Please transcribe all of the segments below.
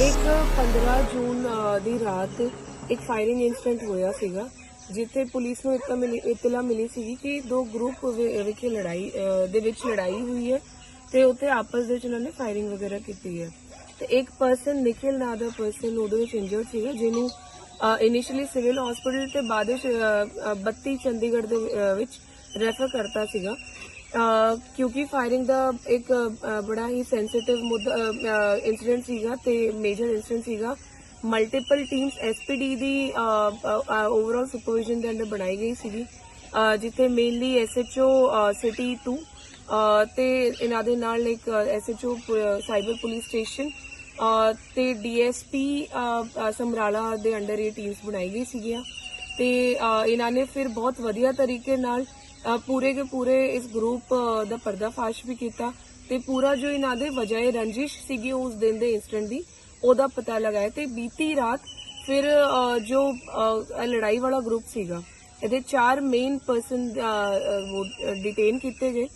ਇੱਕ 15 ਜੂਨ ਦੀ ਰਾਤ ਇੱਕ ਫਾਇਰਿੰਗ ਇਨਸੀਡੈਂਟ ਹੋਇਆ ਸੀਗਾ ਜਿੱਥੇ ਪੁਲਿਸ ਨੂੰ ਇਤਲਾ ਮਿਲੀ ਇਤਲਾ ਮਿਲੀ ਸੀਗੀ ਕਿ ਦੋ ਗਰੁੱਪ ਵਿਖੇ ਲੜਾਈ ਦੇ ਵਿੱਚ ਲੜਾਈ ਹੋਈ ਹੈ ਤੇ ਉੱਥੇ ਆਪਸ ਦੇ ਵਿੱਚ ਉਹਨਾਂ ਨੇ ਫਾਇਰਿੰਗ ਵਗੈਰਾ ਕੀਤੀ ਹੈ। ਤੇ ਇੱਕ ਪਰਸਨ ਨਿਖਿਲ ਨਾਂ ਦਾ ਪਰਸਨ ਉਹਦੇ ਵਿੱਚ ਇੰਜਰਡ ਸੀਗਾ ਜਿਹਨੂੰ ਇਨੀਸ਼ੀਅਲੀ ਸਿਵਲ ਹਸਪੀਟਲ ਤੇ ਬਾਅਦ ਵਿੱਚ ਅ, 32 ਚੰਡੀਗੜ੍ਹ ਦੇ ਵਿੱਚ ਰੈਫਰ ਕਰਤਾ ਸੀਗਾ। ਕਿਉਂਕਿ ਫਾਇਰਿੰਗ ਦਾ ਇੱਕ ਬੜਾ ਹੀ ਸੈਂਸਿਟਿਵ ਮੁੱਦਾ ਇਨਸੀਡੈਂਟ ਸੀਗਾ ਤੇ ਮੇਜਰ ਇਨਸੀਡੈਂਟ ਸੀਗਾ। ਮਲਟੀਪਲ ਟੀਮਸ ਐਸਪੀਡੀ ਦੀ ਓਵਰਆਲ ਸੁਪਰਵਿਜ਼ਨ ਦੇ ਅੰਡਰ ਬਣਾਈ ਗਈ ਸੀਗੀ। ਜਿੱਥੇ ਮੇਨਲੀ ਐਸਐਚਓ ਸਿਟੀ 2 ਅ, ਤੇ ਇਹਨਾਂ ਦੇ ਨਾਲ ਇੱਕ SHO cyber police station uh, ਤੇ ਡੀਐਸਪੀ ਸਮਰਾਲਾ ਦੇ ਅੰਡਰ ਇਹ ਟੀਮਸ ਬਣਾਈ ਗਈ ਸੀਗੀਆਂ। ਤੇ ਇਹਨਾਂ ਨੇ ਫਿਰ ਬਹੁਤ ਵਧੀਆ ਤਰੀਕੇ ਨਾਲ ਪੂਰੇ ਦੇ ਪੂਰੇ ਇਸ ਗਰੁੱਪ ਦਾ ਪਰਦਾਫਾਸ਼ ਵੀ ਕੀਤਾ ਤੇ ਪੂਰਾ ਜੋ ਇਹਨਾਂ ਦੇ ਵਜਾਏ ਰੰਜਿਸ਼ ਸੀਗੀ ਉਸ ਦਿਨ ਦੇ ਇਨਸੀਡੈਂਟ ਦੀ, ਉਹਦਾ ਪਤਾ ਲਗਾਇਆ ਤੇ ਬੀਤੀ ਰਾਤ ਫਿਰ ਜੋ ਲੜਾਈ ਵਾਲਾ ਗਰੁੱਪ ਸੀਗਾ, ਇਹਦੇ ਚਾਰ ਮੇਨ ਪਰਸਨ ਡਿਟੇਨ ਕੀਤੇ ਗਏ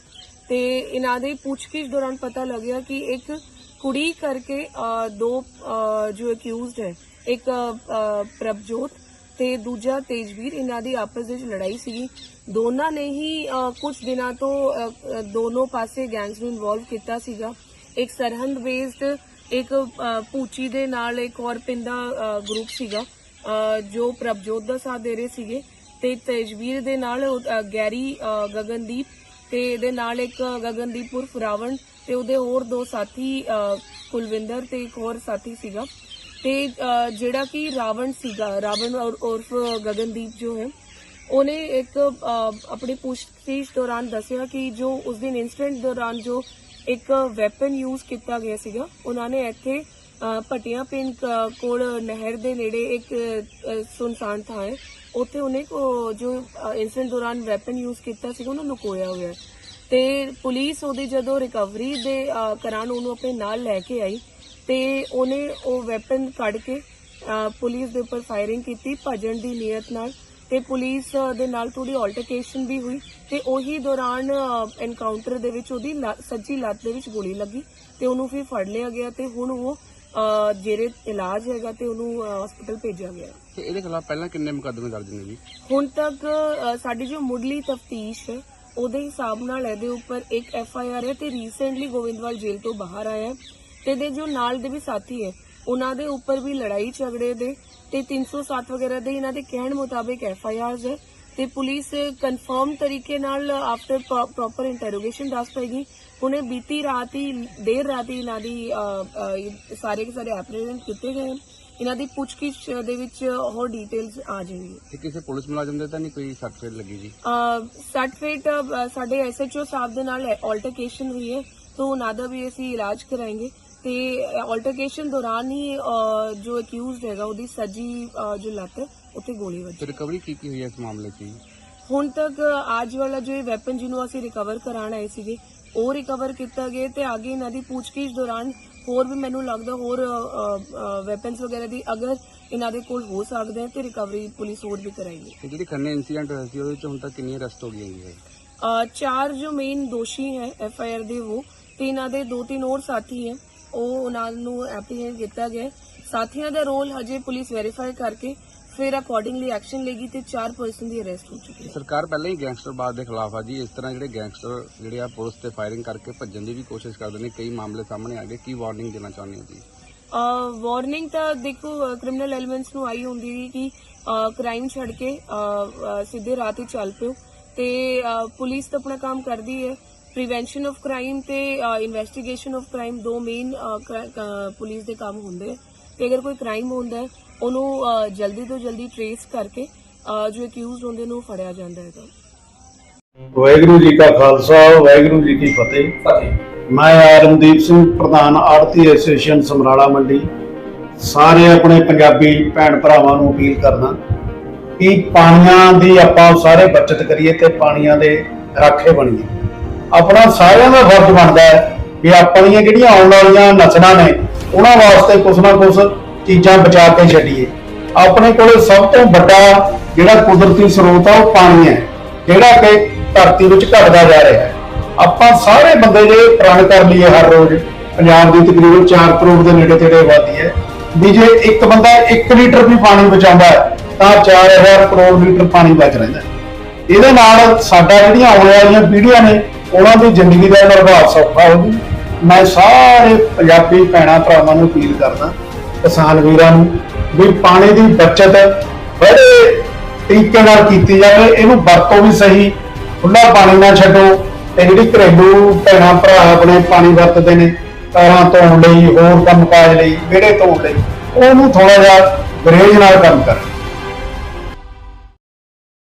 ਤੇ ਇਹਨਾਂ ਦੇ ਪੁੱਛਗਿੱਛ ਦੌਰਾਨ ਪਤਾ ਲੱਗਿਆ ਕਿ ਇੱਕ ਕੁੜੀ ਕਰਕੇ ਦੋ ਜੋ ਅਕਿਊਜ਼ਡ ਹੈ, ਇੱਕ ਪ੍ਰਭਜੋਤ ਤੇ ਦੂਜਾ ਤੇਜਵੀਰ ਇਹਨਾਂ ਦੀ ਆਪਸ ਵਿੱਚ ਲੜਾਈ ਸੀਗੀ। ਦੋਨਾਂ ਨੇ ਹੀ ਕੁਝ ਦਿਨਾਂ ਤੋਂ ਦੋਨੋਂ ਪਾਸੇ ਗੈਂਗਸ ਨੂੰ ਇਨਵੋਲਵ ਕੀਤਾ ਸੀਗਾ। ਇੱਕ ਸਰਹੰਦ ਬੇਸਡ ਇੱਕ ਅ, ਪੂਚੀ ਦੇ ਨਾਲ ਇੱਕ ਹੋਰ ਪਿੰਦਾ ਗਰੁੱਪ ਸੀਗਾ ਜੋ ਪ੍ਰਭਜੋਤ ਦਾ ਸਾਥ ਦੇ ਰਹੇ ਸੀਗੇ। ਤੇ ਤੇਜਵੀਰ ਦੇ ਨਾਲ ਗੈਰੀ ਗਗਨਦੀਪ ਤੇ ਇਹਦੇ ਨਾਲ ਇੱਕ ਗਗਨਦੀਪ ਉਰਫ ਰਾਵਣ ਤੇ ਉਹਦੇ ਹੋਰ ਦੋ ਸਾਥੀ ਕੁਲਵਿੰਦਰ ਤੇ ਇੱਕ ਹੋਰ ਸਾਥੀ ਸੀਗਾ। ਤੇ ਜਿਹੜਾ ਕਿ ਰਾਵਣ ਸੀਗਾ ਰਾਵਣ ਔਰ ਉਰਫ ਗਗਨਦੀਪ ਜੋ ਹੈ ਉਹਨੇ ਇੱਕ ਅ, ਆਪਣੀ ਪੁੱਛਗਿੱਛ ਦੌਰਾਨ ਦੱਸਿਆ ਕਿ ਜੋ ਉਸ ਦਿਨ ਇਨਸੀਡੈਂਟ ਦੌਰਾਨ ਜੋ ਇੱਕ ਵੈਪਨ ਯੂਜ਼ ਕੀਤਾ ਗਿਆ ਸੀਗਾ ਉਹਨਾਂ ਨੇ ਇੱਥੇ ਅ, ਪਿੰਡ ਕੋਲ ਨਹਿਰ ਦੇ ਨੇੜੇ ਇੱਕ ਸੁਨਸਾਨ ਥਾਂ ਹੈ ਉੱਥੇ ਉਹਨੇ ਕੋ- ਜੋ ਇਨਸੀਡੈਂਟ ਦੌਰਾਨ ਵੈਪਨ ਯੂਜ਼ ਕੀਤਾ ਸੀਗਾ ਉਹਨੂੰ ਲੁਕੋਇਆ ਹੋਇਆ ਹੈ। ਤੇ ਪੁਲਿਸ ਉਹਦੀ ਜਦੋਂ ਰਿਕਵਰੀ ਦੇ ਅ, ਕਰਾਨ ਉਹਨੂੰ ਆਪਣੇ ਨਾਲ ਲੈ ਕੇ ਆਈ ਤੇ ਉਹਨੇ ਉਹ ਵੈਪਨ ਕੱਢ ਕੇ ਪੁਲਿਸ ਦੇ ਉੱਪਰ ਫਾਇਰਿੰਗ ਕੀਤੀ ਭਜਣ ਦੀ ਨੀਅਤ ਨਾਲ ਤੇ ਪੁਲਿਸ ਦੇ ਨਾਲ ਥੋੜੀ ਆਲਟਰਕੇਸ਼ਨ ਵੀ ਹੋਈ ਤੇ ਉਹੀ ਦੌਰਾਨ ਐਨਕਾਊਂਟਰ ਦੇ ਵਿੱਚ ਉਹਦੀ ਸੱਜੀ ਲੱਤ ਦੇ ਵਿੱਚ ਗੋਲੀ ਲੱਗੀ ਤੇ ਉਹਨੂੰ ਫਿਰ ਫੜ ਲਿਆ ਗਿਆ ਤੇ ਹੁਣ ਉਹ ਜਿਹੜੇ ਇਲਾਜ ਹੈਗਾ ਤੇ ਉਹਨੂੰ ਹਸਪੀਟਲ ਭੇਜਿਆ ਗਿਆ। ਤੇ ਇਹਦੇ ਖਿਲਾਫ ਪਹਿਲਾਂ ਕਿੰਨੇ ਮੁਕੱਦਮੇ ਦਰਜ ਨੇ ਜੀ? ਹੁਣ ਤੱਕ ਸਾਡੀ ਜੋ ਮੁੱਢਲੀ ਤਫਤੀਸ਼ ਹੈ ਉਹਦੇ ਹਿਸਾਬ ਨਾਲ ਇਹਦੇ ਉੱਪਰ ਇੱਕ ਐਫ ਆਈ ਆਰ ਹੈ ਤੇ ਰੀਸੈਂਟਲੀ ਗੋਵਿੰਦਵਾਲ ਜੇਲ੍ਹ ਤੋਂ ਬਾਹਰ ਆਇਆ ਹੈ। ਤੇ ਦੇ ਜੋ ਨਾਲ ਦੇ ਵੀ ਸਾਥੀ ਹੈ ਉਹਨਾਂ ਦੇ ਉੱਪਰ ਵੀ ਲੜਾਈ ਝਗੜੇ ਦੇ ਤੇ 307 ਵਗੈਰਾ ਦੇ ਇਹਨਾਂ ਦੇ ਕਹਿਣ ਮੁਤਾਬਿਕ ਐਫ ਆਈ ਆਰਸ ਹੈ ਤੇ ਪੁਲਿਸ ਕਨਫਰਮ ਤਰੀਕੇ ਨਾਲ ਆਫਟਰ ਪ੍ਰੋਪਰ ਇੰਟਰੋਗੇਸ਼ਨ ਦੱਸ ਪਏਗੀ। ਉਹਨੇ ਬੀਤੀ ਰਾਤ ਹੀ ਦੇਰ ਰਾਤ ਹੀ ਇਹਨਾਂ ਦੀ ਸਾਰੇ ਕੇ ਸਾਰੇ ਐਪਰੀਹੈਂਡ ਕੀਤੇ ਗਏ। ਹਨ। ਇਹਨਾਂ ਦੀ ਪੁੱਛਗਿੱਛ ਦੇ ਵਿੱਚ ਹੋਰ ਡਿਟੇਲਸ ਆ ਜਾਣਗੀਆਂ ਤੇ ਕਿਸੇ ਪੁਲਿਸ ਮੁਲਾਜ਼ਮ ਦੇ ਤਾਂ ਨਹੀਂ ਕੋਈ ਸਰਟੀਫਿਕੇਟ ਲੱਗੀ ਜੀ? ਸਰਟੀਫਿਕੇਟ ਸਾਡੇ ਐਸਐਚਓ ਸਾਹਿਬ ਦੇ ਨਾਲ ਆਲਟਰਕੇਸ਼ਨ ਹੋਈ ਹੈ ਤਾਂ ਉਹਨਾਂ ਦਾ ਵੀ ਅਸੀਂ ਇਲਾਜ ਕਰਾਂਗੇ। ਤੇ ਆਲਟਰਕੇਸ਼ਨ ਦੌਰਾਨ ਹੀ ਜੋ ਅਕਿਊਜ਼ਡ ਹੈਗਾ ਉਹਦੀ ਸੱਜੀ ਜੋ ਲੱਤ ਹੈ, ਉੱਥੇ ਗੋਲੀ ਵੱਜੀ। ਤੇ ਰਿਕਵਰੀ ਕੀ ਕੀ ਹੋਈ ਹੈ ਇਸ ਮਾਮਲੇ 'ਚ? ਜੀ ਹੁਣ ਤੱਕ ਅੱਜ ਵਾਲਾ ਜੋ ਇਹ ਵੈਪਨ ਜਿਹਨੂੰ ਅਸੀਂ ਰਿਕਵਰ ਕਰਾਉਣ ਆਏ ਸੀਗੇ ਉਹ ਰਿਕਵਰ ਕੀਤਾ ਗਿਆ ਤੇ ਅੱਗੇ ਇਹਨਾਂ ਦੀ ਪੁੱਛਗਿੱਛ ਦੌਰਾਨ ਹੋਰ ਵੀ ਮੈਨੂੰ ਲੱਗਦਾ ਹੋਰ ਵੈਪਨਸ ਵਗੈਰਾ ਦੀ ਅਗਰ ਇਹਨਾਂ ਦੇ ਕੋਲ ਹੋ ਸਕਦੇ ਹੈ ਤੇ ਰਿਕਵਰੀ ਪੁਲਿਸ ਹੋਰ ਵੀ ਕਰਾਏਗੀ। ਤੇ ਜਿਹੜੀ ਖੰਨੇ ਇਨਸੀਡੈਂਟ ਹੋਇਆ ਸੀ ਉਹਦੇ 'ਚ ਹੁਣ ਤੱਕ ਕਿੰਨੀਆਂ ਅਰੈਸਟ ਹੋ ਗਈਆਂ ਜੀ? ਅ, ਚਾਰ ਜੋ ਮੇਨ ਦੋਸ਼ੀ ਹੈ ਐਫ ਆਈ ਆਰ ਦੇ ਉਹ ਤੇ ਇਹਨਾਂ ਦੇ ਦੋ ਤਿੰਨ ਹੋਰ ਸਾਥੀ ਹੈ। ਉਹ ਉਹਨਾਂ ਨੂੰ ਐਪਰੀਹੈਂਡ ਕੀਤਾ ਗਿਆ। ਸਾਥੀਆਂ ਦਾ ਰੋਲ ਹਜੇ ਪੁਲਿਸ ਵੈਰੀਫਾਈ ਕਰਕੇ ਫਿਰ ਅਕੋਰਡਿੰਗਲੀ ਐਕਸ਼ਨ ਲੇਗੀ ਤੇ ਚਾਰ ਪਰਸਨ ਦੀ ਅਰੈਸਟ ਹੋ ਚੁੱਕੀ ਹੈ। ਸਰਕਾਰ ਪਹਿਲਾਂ ਹੀ ਗੈਂਗਸਟਰਵਾਦ ਦੇ ਖਿਲਾਫ ਆ ਜੀ। ਇਸ ਤਰ੍ਹਾਂ ਜਿਹੜੇ ਗੈਂਗਸਟਰ ਜਿਹੜੇ ਆ ਪੁਲਿਸ ਤੇ ਫਾਇਰਿੰਗ ਕਰਕੇ ਭੱਜਣ ਦੀ ਵੀ ਕੋਸ਼ਿਸ਼ ਕਰਦੇ ਨੇ। ਕਈ ਮਾਮਲੇ ਸਾਹਮਣੇ ਆ ਗਏ। ਕੀ ਵਾਰਨਿੰਗ ਦੇਣਾ ਚਾਹੁੰਦੇ ਹੋ ਜੀ ਵਾਰਨਿੰਗ ਤਾਂ ਦੇਖੋ ਕ੍ਰਿਮੀਨਲ ਐਲੀਮੈਂਟਸ ਨੂੰ ਆਈ ਹੁੰਦੀ ਹੈ ਕਿ ਕ੍ਰਾਈਮ ਛੱਡ ਕੇ ਸਿੱਧੇ ਰਾਹ ਤੇ ਚੱਲ ਪਿਓ। ਤੇ ਪੁਲਿਸ ਤਾਂ ਆਪਣਾ ਕੰਮ ਕਰਦੀ ਹੈ। ਪ੍ਰੀਵੈਂਸ਼ਨ ਆਫ ਕ੍ਰਾਈਮ ਤੇ ਇਨਵੈਸਟੀਗੇਸ਼ਨ ਆਫ ਕ੍ਰਾਈਮ ਦੋ ਮੇਨ ਪੁਲਿਸ ਦੇ ਕੰਮ ਹੁੰਦੇ ਤੇ ਅਗਰ ਕੋਈ ਕ੍ਰਾਈਮ ਹੁੰਦਾ ਉਹਨੂੰ ਜਲਦੀ ਤੋਂ ਜਲਦੀ ਟ੍ਰੇਸ ਕਰਕੇ ਜੋ ਅਕਿਊਜ਼ਡ ਹੁੰਦੇ ਨੂੰ ਫੜਿਆ ਜਾਂਦਾ ਹੈਗਾ। ਵਾਹਿਗੁਰੂ ਜੀ ਕਾ ਖਾਲਸਾ ਵਾਹਿਗੁਰੂ ਜੀ ਕੀ ਫਤਿਹ। ਮੈਂ ਆਰਮਦੀਪ ਸਿੰਘ ਪ੍ਰਧਾਨ ਆੜਤੀ ਐਸੋਸੀਏਸ਼ਨ ਸਮਰਾਲਾ ਮੰਡੀ। ਸਾਰੇ ਆਪਣੇ ਪੰਜਾਬੀ ਭੈਣ ਭਰਾਵਾਂ ਨੂੰ ਅਪੀਲ ਕਰਦਾ ਕਿ ਪਾਣੀਆਂ ਦੀ ਆਪਾਂ ਸਾਰੇ ਬਚਤ ਕਰੀਏ ਤੇ ਪਾਣੀਆਂ ਦੇ ਰਾਖੇ ਬਣੀਏ। ਆਪਣਾ ਸਾਰਿਆਂ ਦਾ ਫਰਜ਼ ਬਣਦਾ ਹੈ ਕਿ ਆਪਣੀਆਂ ਜਿਹੜੀਆਂ ਆਉਣ ਵਾਲੀਆਂ ਨਸਲਾਂ ਨੇ ਉਹਨਾਂ ਵਾਸਤੇ ਕੁਛ ਨਾ ਕੁਛ ਚੀਜ਼ਾਂ ਬਚਾ ਕੇ ਛੱਡੀਏ। ਆਪਣੇ ਕੋਲ ਸਭ ਤੋਂ ਵੱਡਾ ਜਿਹੜਾ ਕੁਦਰਤੀ ਸਰੋਤ ਆ ਉਹ ਪਾਣੀ ਹੈ ਜਿਹੜਾ ਕਿ ਧਰਤੀ ਵਿੱਚ ਘਟਦਾ ਜਾ ਰਿਹਾ ਹੈ। ਆਪਾਂ ਸਾਰੇ ਬੰਦੇ ਜੇ ਪ੍ਰਣ ਕਰ ਲਈਏ ਹਰ ਰੋਜ਼ ਪੰਜਾਬ ਦੀ ਤਕਰੀਬਨ 4 ਕਰੋੜ ਦੇ ਨੇੜੇ ਤੇੜੇ ਆਬਾਦੀ ਹੈ ਵੀ ਜੇ ਇੱਕ ਬੰਦਾ 1 ਲੀਟਰ ਵੀ ਪਾਣੀ ਬਚਾਉਂਦਾ ਹੈ, ਤਾਂ 4000 ਕਰੋੜ ਲੀਟਰ ਪਾਣੀ ਬਚ ਰਹਿੰਦਾ ਇਹਦੇ ਨਾਲ ਸਾਡਾ ਜਿਹੜੀਆਂ ਆਉਣ ਵਾਲੀਆਂ ਪੀੜ੍ਹੀਆਂ ਨੇ ਉਹਨਾਂ ਦੀ ਜ਼ਿੰਦਗੀ ਦਾ ਨਿਰਵਾਹ ਸੌਖਾ ਹੋ ਮੈਂ ਸਾਰੇ ਪੰਜਾਬੀ ਭੈਣਾਂ ਭਰਾਵਾਂ ਨੂੰ ਅਪੀਲ ਕਰਦਾ, ਕਿਸਾਨ ਵੀਰਾਂ ਨੂੰ ਵੀ ਪਾਣੀ ਦੀ ਬਚਤ ਬੜੇ ਤਰੀਕੇ ਨਾਲ ਕੀਤੀ ਜਾਵੇ, ਇਹਨੂੰ ਵਰਤੋਂ ਵੀ ਸਹੀ ਖੁੱਲਾ ਪਾਣੀ ਨਾ ਛੱਡੋ। ਤੇ ਜਿਹੜੀ ਘਰੇਲੂ ਭੈਣਾਂ ਭਰਾ ਆਪਣੇ ਪਾਣੀ ਵਰਤਦੇ ਨੇ ਕਾਰਾਂ ਧੋਣ ਲਈ, ਹੋਰ ਕੰਮਕਾਜ ਲਈ, ਵਿਹੜੇ ਧੋਣ ਲਈ, ਉਹਨੂੰ ਥੋੜਾ ਜਿਹਾ ਗਰੇਜ ਨਾਲ ਕੰਮ ਕਰਨ।